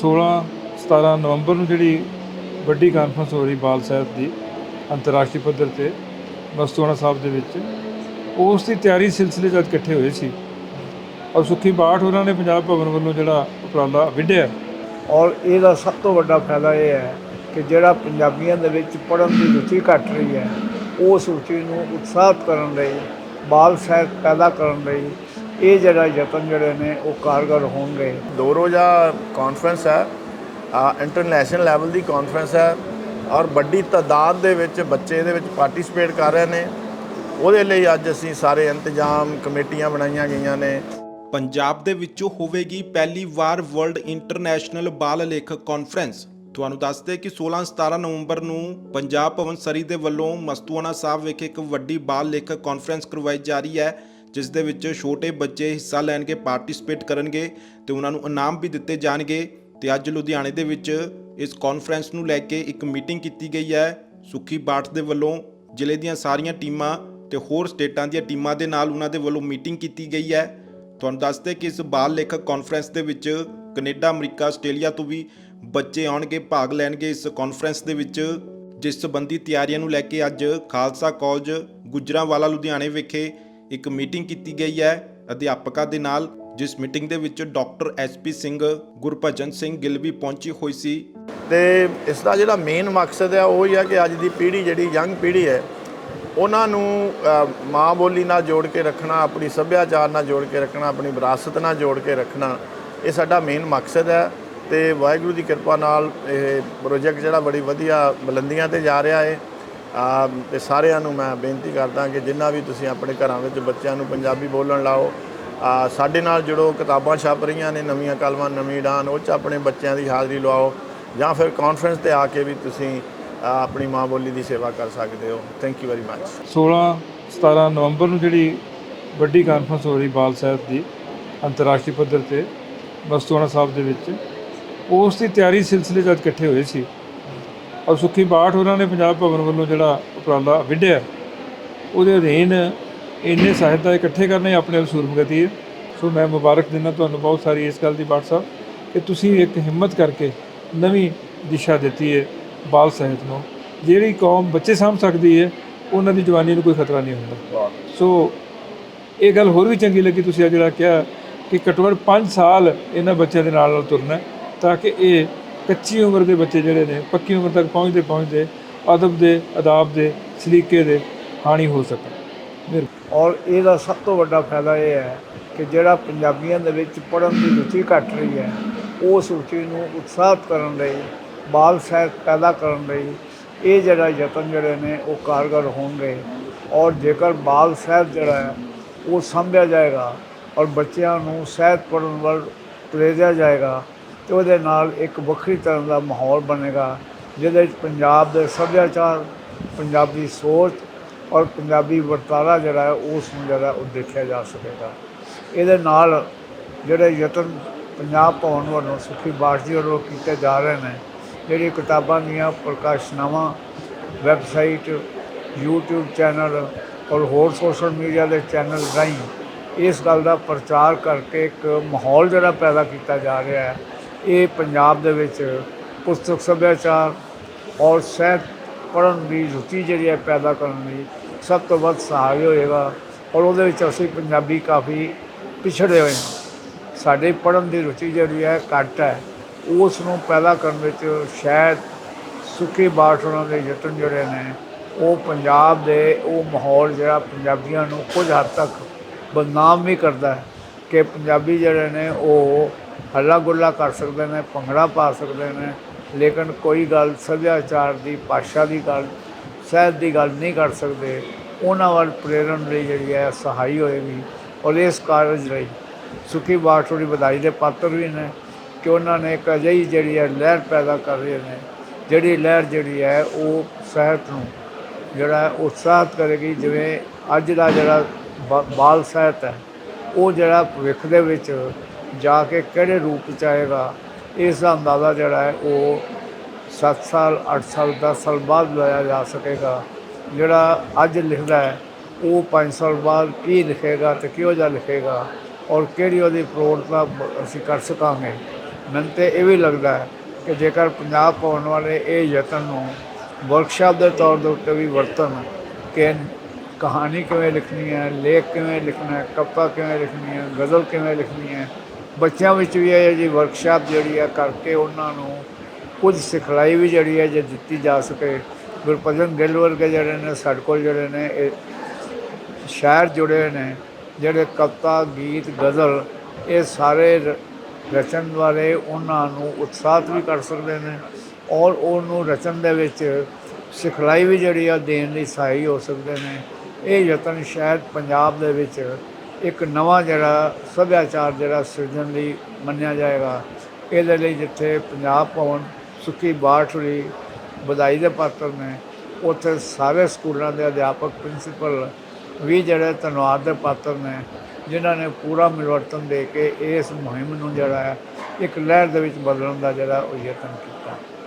16 17 ਨਵੰਬਰ ਨੂੰ ਜਿਹੜੀ ਵੱਡੀ ਕਾਨਫਰੰਸ ਹੋ ਰਹੀ ਬਾਲ ਸਾਹਿਬ ਦੀ ਅੰਤਰਰਾਸ਼ਟਰੀ ਪੱਧਰ ਤੇ ਮਸਤੂਆਣਾ ਸਾਹਿਬ ਦੇ ਵਿੱਚ, ਉਸ ਦੀ ਤਿਆਰੀ ਸਿਲਸਿਲੇ 'ਚ ਅੱਜ ਇਕੱਠੇ ਹੋਏ ਸੀ। ਔਰ ਸੁਖੀ ਬਾਠ ਉਹਨਾਂ ਨੇ ਪੰਜਾਬ ਭਵਨ ਵੱਲੋਂ ਜਿਹੜਾ ਉਪਰਾਲਾ ਵਿੱਢਿਆ। ਔਰ ਇਹਦਾ ਸਭ ਤੋਂ ਵੱਡਾ ਫਾਇਦਾ ਇਹ ਹੈ ਕਿ ਜਿਹੜਾ ਪੰਜਾਬੀਆਂ ਦੇ ਵਿੱਚ ਪੜ੍ਹਨ ਦੀ ਰੁਚੀ ਘਟ ਰਹੀ ਹੈ, ਉਸ ਰੁਚੀ ਨੂੰ ਉਤਸ਼ਾਹਿਤ ਕਰਨ ਲਈ, ਬਾਲ ਸਾਹਿਤ ਪੈਦਾ ਕਰਨ ਲਈ ਇਹ ਜਿਹੜਾ ਯਤਨ ਜਿਹੜੇ ਨੇ ਉਹ ਕਾਰਗਰ ਹੋਣਗੇ। ਦੋ ਰੋਜ਼ਾ ਕਾਨਫਰੰਸ ਹੈ ਇੰਟਰਨੈਸ਼ਨਲ ਲੈਵਲ ਦੀ ਕਾਨਫਰੰਸ ਹੈ ਔਰ ਵੱਡੀ ਤਾਦਾਦ ਦੇ ਵਿੱਚ ਬੱਚੇ ਇਹਦੇ ਵਿੱਚ ਪਾਰਟਿਸਿਪੇਟ ਕਰ ਰਹੇ ਨੇ। ਉਹਦੇ ਲਈ ਅੱਜ ਅਸੀਂ ਸਾਰੇ ਇੰਤਜ਼ਾਮ ਕਮੇਟੀਆਂ ਬਣਾਈਆਂ ਗਈਆਂ ਨੇ। ਪੰਜਾਬ ਦੇ ਵਿੱਚੋਂ ਹੋਵੇਗੀ ਪਹਿਲੀ ਵਾਰ ਵਰਲਡ ਇੰਟਰਨੈਸ਼ਨਲ ਬਾਲ ਲੇਖਕ ਕਾਨਫਰੰਸ ਤੁਹਾਨੂੰ ਦੱਸਦੇ ਕਿ 16-17 ਨਵੰਬਰ ਨੂੰ ਪੰਜਾਬ ਭਵਨ ਸਰੀ ਦੇ ਵੱਲੋਂ ਮਸਤੂਆਣਾ ਸਾਹਿਬ ਵਿਖੇ ਇੱਕ ਵੱਡੀ ਬਾਲ ਲੇਖਕ ਕਾਨਫਰੰਸ ਕਰਵਾਈ ਜਾ ਰਹੀ ਹੈ। ਜਿਸ ਦੇ ਵਿੱਚ ਛੋਟੇ ਬੱਚੇ ਹਿੱਸਾ ਲੈਣਗੇ ਪਾਰਟਿਸਿਪੇਟ ਕਰਨਗੇ ਤੇ ਉਹਨਾਂ ਨੂੰ ਇਨਾਮ ਵੀ ਦਿੱਤੇ ਜਾਣਗੇ। ਤੇ ਅੱਜ ਲੁਧਿਆਣੇ ਦੇ ਵਿੱਚ ਇਸ ਕਾਨਫਰੰਸ ਨੂੰ ਲੈ ਕੇ ਇੱਕ ਮੀਟਿੰਗ ਕੀਤੀ ਗਈ ਹੈ। ਸੁਖੀ ਬਾਠ ਦੇ ਵੱਲੋਂ ਜ਼ਿਲ੍ਹੇ ਦੀਆਂ ਸਾਰੀਆਂ ਟੀਮਾਂ ਤੇ ਹੋਰ ਸਟੇਟਾਂ ਦੀਆਂ ਟੀਮਾਂ ਦੇ ਨਾਲ ਉਹਨਾਂ ਦੇ ਵੱਲੋਂ ਮੀਟਿੰਗ ਕੀਤੀ ਗਈ ਹੈ। ਤੁਹਾਨੂੰ ਦੱਸਦੇ ਕਿ ਇਸ ਬਾਲ ਲੇਖਕ ਕਾਨਫਰੰਸ ਦੇ ਵਿੱਚ ਕੈਨੇਡਾ, ਅਮਰੀਕਾ, ਆਸਟ੍ਰੇਲੀਆ ਤੋਂ ਵੀ ਬੱਚੇ ਆਉਣਗੇ, ਭਾਗ ਲੈਣਗੇ ਇਸ ਕਾਨਫਰੰਸ ਦੇ ਵਿੱਚ। ਜਿਸ ਸੰਬੰਧੀ ਤਿਆਰੀਆਂ ਨੂੰ ਲੈ ਕੇ ਅੱਜ ਖਾਲਸਾ ਕਾਲਜ ਗੁਜਰਾਂਵਾਲਾ, ਲੁਧਿਆਣੇ ਵਿਖੇ ਇੱਕ ਮੀਟਿੰਗ ਕੀਤੀ ਗਈ ਹੈ। ਅਧਿਆਪਕਾਂ ਦੇ ਨਾਲ, ਜਿਸ ਮੀਟਿੰਗ ਦੇ ਵਿੱਚ ਡਾਕਟਰ ਐਸਪੀ ਸਿੰਘ, ਗੁਰਭਜਨ ਸਿੰਘ ਗਿੱਲ ਵੀ ਪਹੁੰਚੀ ਹੋਈ ਸੀ। ਤੇ ਇਸ ਦਾ ਜਿਹੜਾ ਮੇਨ ਮਕਸਦ ਹੈ, ਉਹ ਹੀ ਹੈ ਕਿ ਅੱਜ ਦੀ ਪੀੜ੍ਹੀ, ਜਿਹੜੀ ਯੰਗ ਪੀੜ੍ਹੀ ਹੈ, ਉਹਨਾਂ ਨੂੰ ਮਾਂ ਬੋਲੀ ਨਾਲ ਜੋੜ ਕੇ ਰੱਖਣਾ, ਆਪਣੀ ਸੱਭਿਆਚਾਰ ਨਾਲ ਜੋੜ ਕੇ ਰੱਖਣਾ, ਆਪਣੀ ਵਿਰਾਸਤ ਨਾਲ ਜੋੜ ਕੇ ਰੱਖਣਾ, ਇਹ ਸਾਡਾ ਮੇਨ ਮਕਸਦ ਹੈ। ਤੇ ਵਾਹਿਗੁਰੂ ਦੀ ਕਿਰਪਾ ਨਾਲ ਇਹ ਪ੍ਰੋਜੈਕਟ ਜਿਹੜਾ ਬੜੀ ਵਧੀਆ ਬੁਲੰਦੀਆਂ ਤੇ ਜਾ ਰਿਹਾ ਹੈ। ਆ ਤੇ ਸਾਰਿਆਂ ਨੂੰ ਮੈਂ ਬੇਨਤੀ ਕਰਦਾ ਕਿ ਜਿੰਨਾ ਵੀ ਤੁਸੀਂ ਆਪਣੇ ਘਰਾਂ ਵਿੱਚ ਬੱਚਿਆਂ ਨੂੰ ਪੰਜਾਬੀ ਬੋਲਣ ਲਾਓ, ਆ ਸਾਡੇ ਨਾਲ ਜੁੜੋ, ਕਿਤਾਬਾਂ ਛਪ ਰਹੀਆਂ ਨੇ, ਨਵੀਆਂ ਕਲਮਾਂ, ਨਵੀਂ ਡਾਨ ਉਹ 'ਚ ਆਪਣੇ ਬੱਚਿਆਂ ਦੀ ਹਾਜ਼ਰੀ ਲਵਾਓ ਜਾਂ ਫਿਰ ਕਾਨਫਰੰਸ ਤੇ ਆ ਕੇ ਵੀ ਤੁਸੀਂ ਆਪਣੀ ਮਾਂ ਬੋਲੀ ਦੀ ਸੇਵਾ ਕਰ ਸਕਦੇ ਹੋ। ਥੈਂਕ ਯੂ ਵੈਰੀ ਮੱਚ 16 17 ਨਵੰਬਰ ਨੂੰ ਜਿਹੜੀ ਵੱਡੀ ਕਾਨਫਰੰਸ ਹੋ ਰਹੀ ਬਾਲ ਸਾਹਿਬ ਦੀ ਅੰਤਰਰਾਸ਼ਟਰੀ ਪੱਧਰ ਤੇ ਮਸਤੂਆਣਾ ਸਾਹਿਬ ਦੇ ਵਿੱਚ, ਉਸ ਦੀ ਤਿਆਰੀ ਸਿਲਸਿਲੇ 'ਚ ਅੱਜ ਇਕੱਠੇ ਹੋਏ ਸੀ। ਔਰ ਸੁੱਖੀ ਬਾਠ ਉਹਨਾਂ ਨੇ ਪੰਜਾਬ ਭਵਨ ਵੱਲੋਂ ਜਿਹੜਾ ਉਪਰਾਲਾ ਵਿੱਢਿਆ। ਉਹਦੇ ਅਧੀਨ ਇੰਨੇ ਸਾਹਿਤਕਾਰ ਇਕੱਠੇ ਕਰਨੇ ਆਪਣੇ ਆਪ ਸੂਰਮਗਤੀ ਹੈ। ਸੋ ਮੈਂ ਮੁਬਾਰਕ ਦਿੰਦਾ ਤੁਹਾਨੂੰ ਬਹੁਤ ਸਾਰੀ ਇਸ ਗੱਲ ਦੀ ਬਾਠ ਸਾਹਿਬ ਕਿ ਤੁਸੀਂ ਇੱਕ ਹਿੰਮਤ ਕਰਕੇ ਨਵੀਂ ਦਿਸ਼ਾ ਦਿੱਤੀ ਹੈ ਬਾਲ ਸਾਹਿਤ ਨੂੰ। ਜਿਹੜੀ ਕੌਮ ਬੱਚੇ ਸਾਂਭ ਸਕਦੀ ਹੈ, ਉਹਨਾਂ ਦੀ ਜਵਾਨੀ ਨੂੰ ਕੋਈ ਖਤਰਾ ਨਹੀਂ ਹੁੰਦਾ। ਸੋ ਇਹ ਗੱਲ ਹੋਰ ਵੀ ਚੰਗੀ ਲੱਗੀ, ਤੁਸੀਂ ਆ ਜਿਹੜਾ ਕਿਹਾ ਕਿ ਘੱਟੋ ਘੱਟ 5 ਸਾਲ ਇਹਨਾਂ ਬੱਚਿਆਂ ਦੇ ਨਾਲ ਨਾਲ ਤੁਰਨਾ ਤਾਂ ਕਿ ਇਹ ਕੱਚੀ ਉਮਰ ਦੇ ਬੱਚੇ ਜਿਹੜੇ ਨੇ, ਪੱਕੀ ਉਮਰ ਤੱਕ ਪਹੁੰਚਦੇ ਪਹੁੰਚਦੇ ਅਦਬ ਦੇ, ਅਦਾਬ ਦੇ, ਸਲੀਕੇ ਦੇ ਹਾਣੀ ਹੋ ਸਕਣ। ਔਰ ਇਹਦਾ ਸਭ ਤੋਂ ਵੱਡਾ ਫਾਇਦਾ ਇਹ ਹੈ ਕਿ ਜਿਹੜਾ ਪੰਜਾਬੀਆਂ ਦੇ ਵਿੱਚ ਪੜ੍ਹਨ ਦੀ ਰੁਚੀ ਘਟ ਰਹੀ ਹੈ, ਉਸ ਰੁਚੀ ਨੂੰ ਉਤਸ਼ਾਹਿਤ ਕਰਨ ਲਈ, ਬਾਲ ਸਾਹਿਤ ਪੈਦਾ ਕਰਨ ਲਈ ਇਹ ਜਿਹੜਾ ਯਤਨ ਜਿਹੜੇ ਨੇ, ਉਹ ਕਾਰਗਰ ਹੋਣਗੇ। ਔਰ ਜੇਕਰ ਬਾਲ ਸਾਹਿਤ ਜਿਹੜਾ ਹੈ, ਉਹ ਸੰਭਿਆ ਜਾਏਗਾ ਔਰ ਬੱਚਿਆਂ ਨੂੰ ਸਾਹਿਤ ਪੜ੍ਹਨ ਵੱਲ ਪ੍ਰੇਰਿਆ ਜਾਏਗਾ ਤੇ ਉਹਦੇ ਨਾਲ ਇੱਕ ਵੱਖਰੀ ਤਰ੍ਹਾਂ ਦਾ ਮਾਹੌਲ ਬਣੇਗਾ, ਜਿਹਦੇ ਵਿੱਚ ਪੰਜਾਬ ਦੇ ਸੱਭਿਆਚਾਰ, ਪੰਜਾਬੀ ਸੋਚ ਔਰ ਪੰਜਾਬੀ ਵਰਤਾਰਾ ਜਿਹੜਾ ਹੈ, ਉਸ ਨੂੰ ਜਿਹੜਾ ਉਹ ਦੇਖਿਆ ਜਾ ਸਕੇਗਾ। ਇਹਦੇ ਨਾਲ ਜਿਹੜੇ ਯਤਨ ਪੰਜਾਬ ਭਵਨ ਵੱਲੋਂ ਸੁਖੀ ਬਾਠ ਵੱਲੋਂ ਕੀਤੇ ਜਾ ਰਹੇ ਨੇ ਜਿਹੜੀ ਕਿਤਾਬਾਂ ਦੀਆਂ ਪ੍ਰਕਾਸ਼ਨਾਵਾਂ, ਵੈਬਸਾਈਟ, YouTube ਚੈਨਲ ਔਰ ਹੋਰ ਸੋਸ਼ਲ ਮੀਡੀਆ ਦੇ ਚੈਨਲ ਰਾਹੀਂ ਇਸ ਗੱਲ ਦਾ ਪ੍ਰਚਾਰ ਕਰਕੇ ਇੱਕ ਮਾਹੌਲ ਜਿਹੜਾ ਪੈਦਾ ਕੀਤਾ ਜਾ ਰਿਹਾ ਹੈ ਇਹ ਪੰਜਾਬ ਦੇ ਵਿੱਚ ਪੁਸਤਕ ਸੱਭਿਆਚਾਰ ਔਰ ਸਾਹਿਤ ਪੜ੍ਹਨ ਦੀ ਰੁਚੀ ਜਿਹੜੀ ਹੈ ਪੈਦਾ ਕਰਨ ਲਈ ਸਭ ਤੋਂ ਵੱਧ ਸਹਾਈ ਹੋਏਗਾ ਔਰ ਉਹਦੇ ਵਿੱਚ ਅਸੀਂ ਪੰਜਾਬੀ ਕਾਫੀ ਪਿਛੜੇ ਹੋਏ ਹਾਂ। ਸਾਡੇ ਪੜ੍ਹਨ ਦੀ ਰੁਚੀ ਜਿਹੜੀ ਹੈ ਘੱਟ ਹੈ। ਉਸ ਨੂੰ ਪੈਦਾ ਕਰਨ ਵਿੱਚ ਸ਼ਾਇਦ ਸੁੱਕੀ ਬਾਠ ਉਹਨਾਂ ਦੇ ਯਤਨ ਜਿਹੜੇ ਨੇ, ਉਹ ਪੰਜਾਬ ਦੇ ਉਹ ਮਾਹੌਲ ਜਿਹੜਾ ਪੰਜਾਬੀਆਂ ਨੂੰ ਕੁਝ ਹੱਦ ਤੱਕ ਬਦਨਾਮ ਵੀ ਕਰਦਾ ਹੈ ਕਿ ਪੰਜਾਬੀ ਜਿਹੜੇ ਨੇ ਉਹ ਹੱਲਾ ਗੁੱਲਾ ਕਰ ਸਕਦੇ ਨੇ, ਭੰਗੜਾ ਪਾ ਸਕਦੇ ਨੇ, ਲੇਕਿਨ ਕੋਈ ਗੱਲ ਸੱਭਿਆਚਾਰ ਦੀ, ਭਾਸ਼ਾ ਦੀ ਗੱਲ, ਸਾਹਿਤ ਦੀ ਗੱਲ ਨਹੀਂ ਕਰ ਸਕਦੇ। ਉਹਨਾਂ ਵੱਲ ਪ੍ਰੇਰਣ ਲਈ ਜਿਹੜੀ ਹੈ, ਸਹਾਈ ਹੋਏਗੀ। ਔਰ ਇਸ ਕਾਰਜ ਲਈ ਸੁਖੀ ਬਾਠ ਵਧਾਈ ਦੇ ਪਾਤਰ ਵੀ ਨੇ ਕਿ ਉਹਨਾਂ ਨੇ ਇੱਕ ਅਜਿਹੀ ਜਿਹੜੀ ਹੈ, ਲਹਿਰ ਪੈਦਾ ਕਰ ਰਹੀ ਨੇ। ਜਿਹੜੀ ਲਹਿਰ ਜਿਹੜੀ ਹੈ, ਉਹ ਸਾਹਿਤ ਨੂੰ ਜਿਹੜਾ ਹੈ, ਉਤਸ਼ਾਹਿਤ ਕਰੇਗੀ। ਜਿਵੇਂ ਅੱਜ ਦਾ ਜਿਹੜਾ ਬਾ- ਬਾਲ ਸਾਹਿਤ ਹੈ, ਉਹ ਜਿਹੜਾ ਭਵਿੱਖ ਦੇ ਵਿੱਚ ਜਾ ਕੇ ਕਿਹੜੇ ਰੂਪ ਚ ਆਏਗਾ ਇਸ ਦਾ ਅੰਦਾਜ਼ਾ ਜਿਹੜਾ ਹੈ ਉਹ 7 ਸਾਲ 8 ਸਾਲ 10 ਸਾਲ ਬਾਅਦ ਲਾਇਆ ਜਾ ਸਕੇਗਾ। ਜਿਹੜਾ ਅੱਜ ਲਿਖਦਾ ਹੈ, ਉਹ 5 ਸਾਲ ਬਾਅਦ ਕੀ ਲਿਖੇਗਾ ਤੇ ਕਿਹੋ ਜਿਹਾ ਲਿਖੇਗਾ ਔਰ ਕਿਹੜੀ ਉਹਦੀ ਪ੍ਰੋੜਤਾ ਅਸੀਂ ਕਰ ਸਕਾਂਗੇ। ਮੈਨੂੰ ਤੇ ਇਹ ਵੀ ਲੱਗਦਾ ਹੈ ਕਿ ਜੇਕਰ ਪੰਜਾਬ ਪਾਉਣ ਵਾਲੇ ਇਹ ਯਤਨ ਨੂੰ ਵਰਕਸ਼ਾਪ ਦੇ ਤੌਰ ਦੇ ਉੱਤੇ ਵੀ ਵਰਤਣ, ਕਿ ਕਹਾਣੀ ਕਿਵੇਂ ਲਿਖਣੀ ਹੈ, ਲੇਖ ਕਿਵੇਂ ਲਿਖਣਾ ਹੈ, ਕਵਿਤਾ ਕਿਵੇਂ ਲਿਖਣੀ ਹੈ, ਗਜ਼ਲ ਕਿਵੇਂ ਲਿਖਣੀ ਹੈ ਬੱਚਿਆਂ ਵਿੱਚ ਵੀ ਇਹ ਜੀ ਵਰਕਸ਼ਾਪ ਜਿਹੜੀ ਆ ਕਰਕੇ ਉਹਨਾਂ ਨੂੰ ਕੁਝ ਸਿਖਲਾਈ ਵੀ ਜਿਹੜੀ ਹੈ ਜੇ ਦਿੱਤੀ ਜਾ ਸਕੇ। ਗੁਰਪਜਨ ਗਿੱਲ ਵਰਗੇ ਜਿਹੜੇ ਨੇ ਸਾਡੇ ਕੋਲ ਜਿਹੜੇ ਨੇ, ਇਹ ਸ਼ਾਇਰ ਜੁੜੇ ਨੇ, ਜਿਹੜੇ ਕਵਿਤਾ, ਗੀਤ, ਗਜ਼ਲ ਇਹ ਸਾਰੇ ਰ- ਰਚਨ ਵਾਲੇ ਉਹਨਾਂ ਨੂੰ ਉਤਸ਼ਾਹਿਤ ਵੀ ਕਰ ਸਕਦੇ ਨੇ ਔਰ ਉਹਨੂੰ ਰਚਨ ਦੇ ਵਿੱਚ ਸਿਖਲਾਈ ਵੀ ਜਿਹੜੀ ਆ ਦੇਣ ਲਈ ਸਹਾਈ ਹੋ ਸਕਦੇ ਨੇ। ਇਹ ਯਤਨ ਸ਼ਾਇਦ ਪੰਜਾਬ ਦੇ ਵਿੱਚ ਇੱਕ ਨਵਾਂ ਜਿਹੜਾ ਸੱਭਿਆਚਾਰ ਜਿਹੜਾ ਸਿਰਜਣ ਲਈ ਮੰਨਿਆ ਜਾਏਗਾ, ਇਹਦੇ ਲਈ ਜਿੱਥੇ ਪੰਜਾਬ ਭਵਨ ਸੁੱਕੀ ਬਾਠੜੀ ਵਧਾਈ ਦੇ ਪਾਤਰ ਨੇ, ਉੱਥੇ ਸਾਰੇ ਸਕੂਲਾਂ ਦੇ ਅਧਿਆਪਕ, ਪ੍ਰਿੰਸੀਪਲ ਵੀ ਜਿਹੜੇ ਧੰਨਵਾਦ ਦੇ ਪਾਤਰ ਨੇ, ਜਿਨ੍ਹਾਂ ਨੇ ਪੂਰਾ ਮਿਲਵਰਤਨ ਦੇ ਕੇ ਇਸ ਮੁਹਿੰਮ ਨੂੰ ਜਿਹੜਾ ਹੈ, ਇੱਕ ਲਹਿਰ ਦੇ ਵਿੱਚ ਬਦਲਣ ਦਾ ਜਿਹੜਾ ਉਹ ਯਤਨ ਕੀਤਾ।